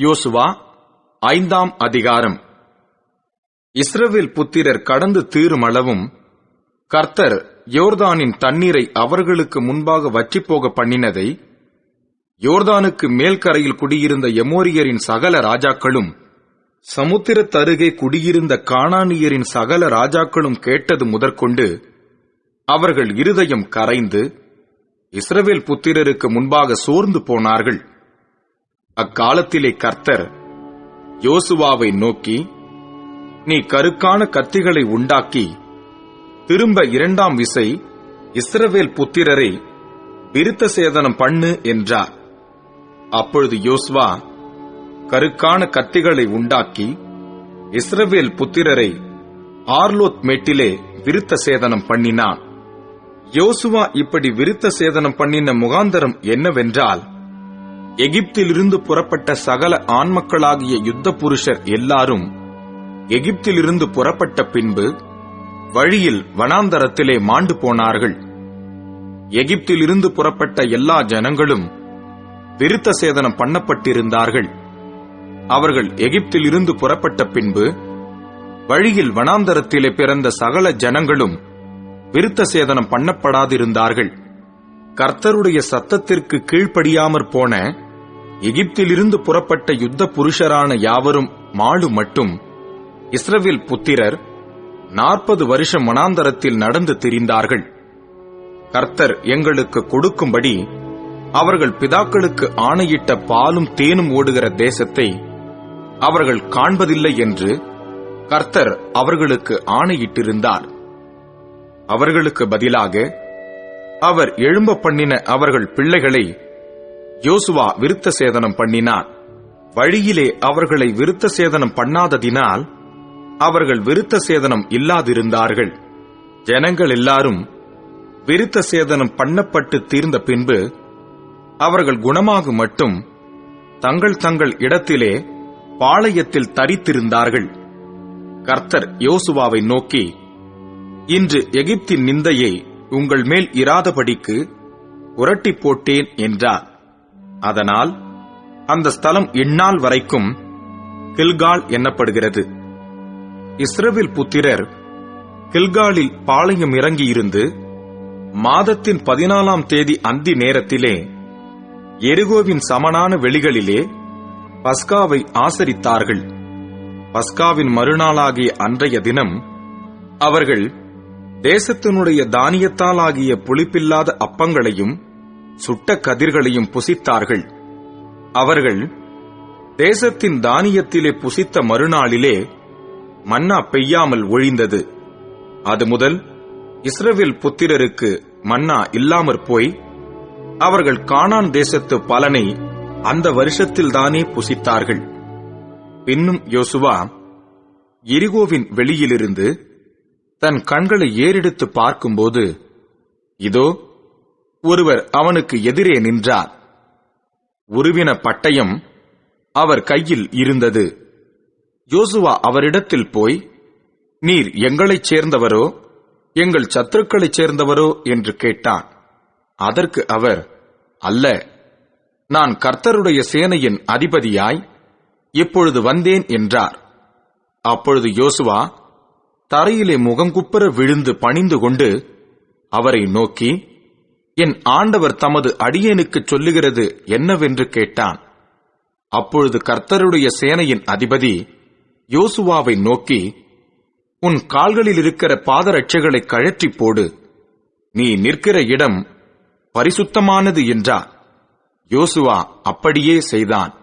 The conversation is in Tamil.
யோசுவா ஐந்தாம் அதிகாரம். இஸ்ரவேல் புத்திரர் கடந்து தீருமளவும் கர்த்தர் யோர்தானின் தண்ணீரை அவர்களுக்கு முன்பாக வற்றிப்போக பண்ணினதை யோர்தானுக்கு மேல்கரையில் குடியிருந்த எமோரியரின் சகல ராஜாக்களும் சமுத்திரத்தருகே குடியிருந்த காணானியரின் சகல ராஜாக்களும் கேட்டது முதற்கொண்டு அவர்கள் இருதயம் கரைந்து இஸ்ரவேல் புத்திரருக்கு முன்பாக சோர்ந்து போனார்கள். அக்காலத்திலே கர்த்தர் யோசுவாவை நோக்கி நீ கருக்கான கத்திகளை உண்டாக்கி திரும்ப இரண்டாம் விசை இஸ்ரவேல் புத்திரரை விருத்த சேதனம் பண்ணு என்றார். அப்பொழுது யோசுவா கருக்கான கத்திகளை உண்டாக்கி இஸ்ரவேல் புத்திரரை ஆர்லோத் மேட்டிலே விருத்த சேதனம் பண்ணினான். யோசுவா இப்படி விருத்த சேதனம் பண்ணின முகாந்தரம் என்னவென்றால் எகிப்திலிருந்து புறப்பட்ட சகல ஆண்மக்களாகிய யுத்த புருஷர் எல்லாரும் எகிப்திலிருந்து புறப்பட்ட பின்பு வழியில் வனாந்தரத்திலே மாண்டு போனார்கள். எகிப்திலிருந்து புறப்பட்ட எல்லா ஜனங்களும் விருத்த சேதனம் பண்ணப்பட்டிருந்தார்கள். அவர்கள் எகிப்திலிருந்து புறப்பட்ட பின்பு வழியில் வனாந்தரத்திலே பிறந்த சகல ஜனங்களும் விருத்த சேதனம் பண்ணப்படாதிருந்தார்கள். கர்த்தருடைய சத்தத்திற்கு கீழ்ப்படியாமற் போன எகிப்திலிருந்து புறப்பட்ட யுத்த புருஷரான யாவரும் மாடு மட்டும் இஸ்ரவேல் புத்திரர் நாற்பது வருஷம் மனாந்தரத்தில் நடந்து திரிந்தார்கள். கர்த்தர் எங்களுக்கு கொடுக்கும்படி அவர்கள் பிதாக்களுக்கு ஆணையிட்ட பாலும் தேனும் ஓடுகிற தேசத்தை அவர்கள் காண்பதில்லை என்று கர்த்தர் அவர்களுக்கு ஆணையிட்டிருந்தார். அவர்களுக்கு பதிலாக அவர் எழும்ப பண்ணின அவர்கள் பிள்ளைகளை யோசுவா விருத்த சேதனம் பண்ணினான். வழியிலே அவர்களை விருத்த சேதனம் பண்ணாததினால் அவர்கள் விருத்த சேதனம் இல்லாதிருந்தார்கள். ஜனங்கள் எல்லாரும் விருத்த சேதனம் பண்ணப்பட்டு தீர்ந்த பின்பு அவர்கள் குணமாக மட்டும் தங்கள் தங்கள் இடத்திலே பாளையத்தில் தரித்திருந்தார்கள். கர்த்தர் யோசுவாவை நோக்கி இன்று எகிப்தின் நிந்தையை உங்கள் மேல் இராதபடிக்கு உரட்டி போட்டேன் என்றார். அதனால் அந்த ஸ்தலம் இந்நாள் வரைக்கும் கில்கால் எண்ணப்படுகிறது இஸ்ரேவில் புத்திரர் கில்காலில் பாளையம் இறங்கியிருந்து மாதத்தின் பதினாலாம் தேதி அந்தி நேரத்திலே எருகோவின் சமனான வெளிகளிலே பஸ்காவை ஆசரித்தார்கள். பஸ்காவின் மறுநாளாகிய அன்றைய தினம் அவர்கள் தேசத்தினுடைய தானியத்தாலாகிய புளிப்பில்லாத அப்பங்களையும் சுட்ட கதிர்களையும் புசித்தார்கள். அவர்கள் தேசத்தின் தானியத்திலே புசித்த மறுநாளிலே மன்னா பெய்யாமல் ஒழிந்தது. அது முதல் இஸ்ரவேல் புத்திரருக்கு மன்னா இல்லாமற் போய் அவர்கள் கானான் தேசத்து பலனை அந்த வருஷத்தில்தானே புசித்தார்கள். பின்னும் யோசுவா எரிகோவின் வெளியிலிருந்து தன் கண்களை ஏறெடுத்து பார்க்கும்போது இதோ ஒருவர் அவனுக்கு எதிரே நின்றார். உருவின பட்டயம் அவர் கையில் இருந்தது. யோசுவா அவரிடத்தில் போய் நீர் எங்களைச் சேர்ந்தவரோ எங்கள் சத்துருக்களைச் சேர்ந்தவரோ? என்று கேட்டான். அதற்கு அவர் அல்ல நான் கர்த்தருடைய சேனையின் அதிபதியாய் இப்பொழுது வந்தேன் என்றார். அப்பொழுது யோசுவா தரையிலே முகங்குப்புற விழுந்து பணிந்து கொண்டு அவரை நோக்கி என் ஆண்டவர் தமது அடியேனுக்குச் சொல்லுகிறது என்னவென்று கேட்டான். அப்பொழுது கர்த்தருடைய சேனையின் அதிபதி யோசுவாவை நோக்கி உன் கால்களில் இருக்கிற பாதரட்சைகளை கழற்றிப் போடு. நீ நிற்கிற இடம் பரிசுத்தமானது என்றார். யோசுவா அப்படியே செய்தான்.